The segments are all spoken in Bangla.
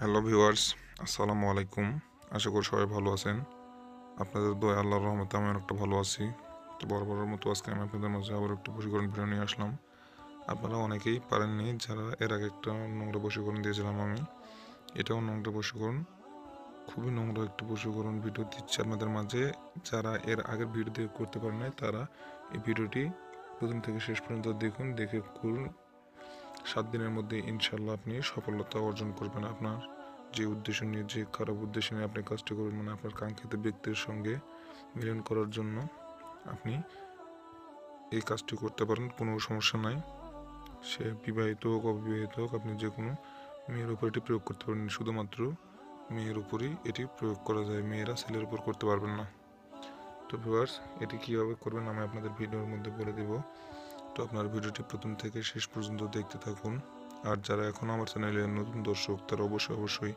হ্যালো ভিউয়ার্স, আসসালামু আলাইকুম। আশা করি সবাই ভালো আছেন। আপনাদের দয়া আল্লাহর রহমতে আমি অনেকটা ভালো আছি। তো বরাবরের মতো আজকে আমি আপনাদের মাঝে আবার একটু বশীকরণ ভিডিও নিয়ে আসলাম। আপনারা অনেকেই পারেননি যারা এর আগে একটা নোংরা বশীকরণ দিয়েছিলাম আমি। এটাও নোংরা বশীকরণ, খুবই নোংরা একটু বশীকরণ ভিডিও দিচ্ছে আপনাদের মাঝে। যারা এর আগের ভিডিও দিয়ে করতে পারেন নাই, তারা এই ভিডিওটি প্রথম থেকে শেষ পর্যন্ত দেখুন, দেখে করুন। সাত দিনের মধ্যে ইনশাল্লাহ আপনি সফলতা অর্জন করবেন আপনার যে উদ্দেশ্য নিয়ে, যে খারাপ উদ্দেশ্য নিয়ে আপনি কাজটি করবেন মানে আপনার কাঙ্ক্ষিত ব্যক্তির সঙ্গে মিলন করার জন্য আপনি এই কাজটি করতে পারেন, কোনো সমস্যা নাই। সে বিবাহিত হোক, অবিবাহিত হোক, আপনি যে কোনো মেয়ের উপর এটি প্রয়োগ করতে পারেন। শুধুমাত্র মেয়ের উপরই এটি প্রয়োগ করা যায়, মেয়েরা ছেলের উপর করতে পারবেন না। তো ভিউয়ার্স এটি কীভাবে করবেন আমি আপনাদের ভিডিওর মধ্যে বলে দেবো। তো আপনার ভিডিওটি প্রথম থেকে শেষ পর্যন্ত দেখতে থাকুন। আর যারা এখনও আমার চ্যানেলে নতুন দর্শক, তারা অবশ্যই অবশ্যই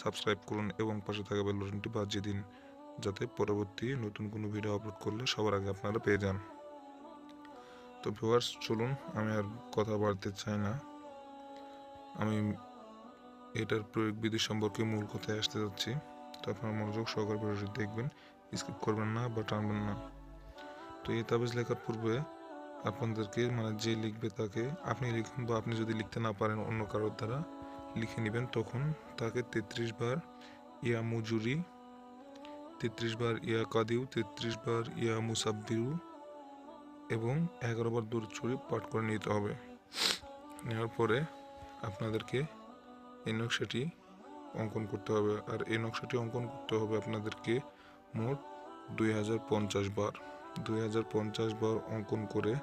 সাবস্ক্রাইব করুন এবং পাশে থাকা বেল বাটনটি বাজিয়ে দিন, যাতে পরবর্তী নতুন কোনো ভিডিও আপলোড করলে সবার আগে আপনারা পেয়ে যান। তো ভিউয়ার্স, চলুন, আমি আর কথা বাড়তে চাই না। আমি এটার প্রয়োগ বিধি সম্পর্কে মূল কথায় আসতে যাচ্ছি। তো আপনারা মনোযোগ সহকারে ভিডিওটি দেখবেন, স্কিপ করবেন না বা টানবেন না। তো এই তাবিজ লেখার পূর্বে আপনাদেরকে মানে যে লিখবে তাকে, আপনি লিখুন বা আপনি যদি লিখতে না পারেন অন্য কারোর দ্বারা, লিখে নেবেন তখন তাকে তেত্রিশ বার ইয়া মুজুরি, তেত্রিশ বার ইয়া কাদিউ, তেত্রিশ বার ইয়া মুসাব্বিরু এবং এগারো বার দূর ছড়ি পাঠ করে নিতে হবে। নেওয়ার পরে আপনাদেরকে এই নকশাটি অঙ্কন করতে হবে। আর এই নকশাটি অঙ্কন করতে হবে আপনাদেরকে মোট দুই হাজার পঞ্চাশ বার। দুই হাজার পঞ্চাশ বার অঙ্কন করে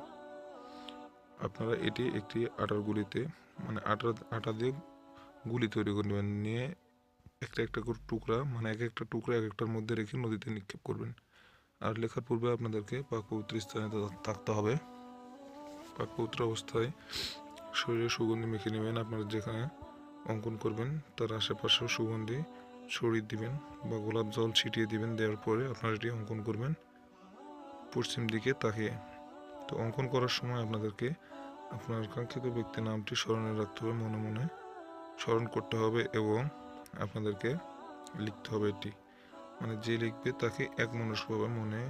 আপনারা এটি একটি আটার গুলিতে মানে আটা আটা দিয়ে গুলি তৈরি করে নেবেন। নিয়ে একটা একটা করে টুকরা মানে এক একটা টুকরা এক একটার মধ্যে রেখে নদীতে নিক্ষেপ করবেন। আর লেখার পূর্বে আপনাদেরকে পাক পবিত্র স্থানে থাকতে হবে। পাক পবিত্র অবস্থায় শরীরে সুগন্ধি মেখে নেবেন। আপনারা যেখানে অঙ্কন করবেন, তার আশেপাশেও সুগন্ধি ছড়িয়ে দিবেন বা গোলাপ জল ছিটিয়ে দিবেন। দেওয়ার পরে আপনারা এটি অঙ্কন করবেন। পশ্চিম দিকে তাকিয়ে তো অঙ্কন করার সময় আপনাদেরকে আপনার কাঙ্ক্ষিত ব্যক্তির নামটি স্মরণে রাখতে হবে, মনে মনে স্মরণ করতে হবে এবং আপনাদেরকে লিখতে হবে এটি। মানে যে লিখবে তাকে এক মনস্কভাবে মনে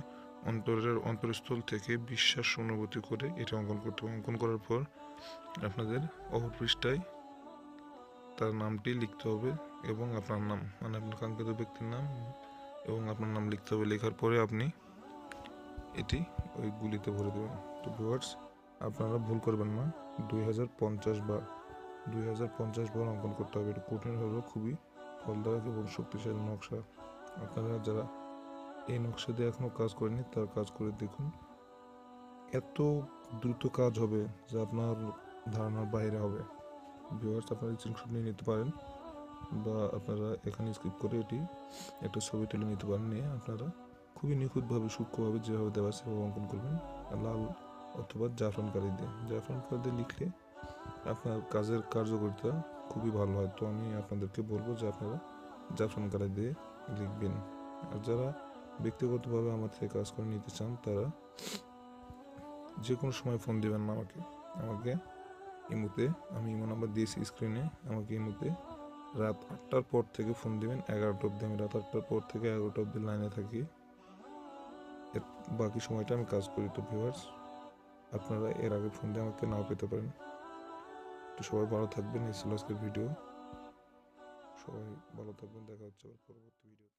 অন্তরের অন্তরস্থল থেকে বিশ্বাস অনুভূতি করে এটা অঙ্কন করতে হবে। অঙ্কন করার পর আপনাদের অপর পৃষ্ঠায় তার নামটি লিখতে হবে এবং আপনার নাম মানে আপনার কাঙ্ক্ষিত ব্যক্তির নাম এবং আপনার নাম লিখতে হবে। লেখার পরে আপনি এটি ওই গুলিতে ভরে দেবেন। তো ভিউয়ার্স আপনারা ভুল করবেন না। দুই হাজার পঞ্চাশ বার, দুই হাজার পঞ্চাশ বার অঙ্কন করতে হবে। এটা কঠিন হলেও খুবই ফলদায়ক এবং শক্তিশালী নকশা। আপনারা যারা এই নকশা দিয়ে এখনও কাজ করেনি তার কাজ করে দেখুন। এত দ্রুত কাজ হবে যা আপনার ধারণার বাইরে হবে। ভিউয়ার্স আপনারা স্ক্রিনশট নিয়ে নিতে পারেন বা আপনারা এখানে স্কিপ করে এটি একটা ছবি তুলে নিতে পারেন। নিয়ে আপনারা খুবই নিখুঁতভাবে সূক্ষ্মভাবে যেভাবে দেওয়া সেভাবে অঙ্কন করবেন। লাল অথবা জাফরান কালি দিয়ে। জাফরান কালি দিয়ে লিখলে আপনার কাজের কার্যকারিতা খুবই ভালো হয়। তো আমি আপনাদেরকে বলব যে আপনারা জাফরান কালি দিয়ে লিখবেন। আর যারা ব্যক্তিগতভাবে আমার থেকে কাজ করে নিতে চান, তারা যে কোনো সময় ফোন দেবেন না আমাকে। আমাকে ইমুতে, আমি ইমো নাম্বার দিয়েছি স্ক্রিনে, আমাকে ইমুতে রাত আটটার পর থেকে ফোন দিবেন। এগারোটা অবধি আমি রাত আটটার পর থেকে এগারোটা অবধি লাইনে থাকি। বাকি সময়টা আমি কাজ করি তো ভিউয়ার্স আপনারা এর আগে ফোন দিয়ে আমাকে নাও পেতে পারেন। তো সবাই ভালো থাকবেন, এই ছিল আজকের ভিডিও সবাই ভালো থাকবেন, দেখা হচ্ছে পরবর্তী ভিডিও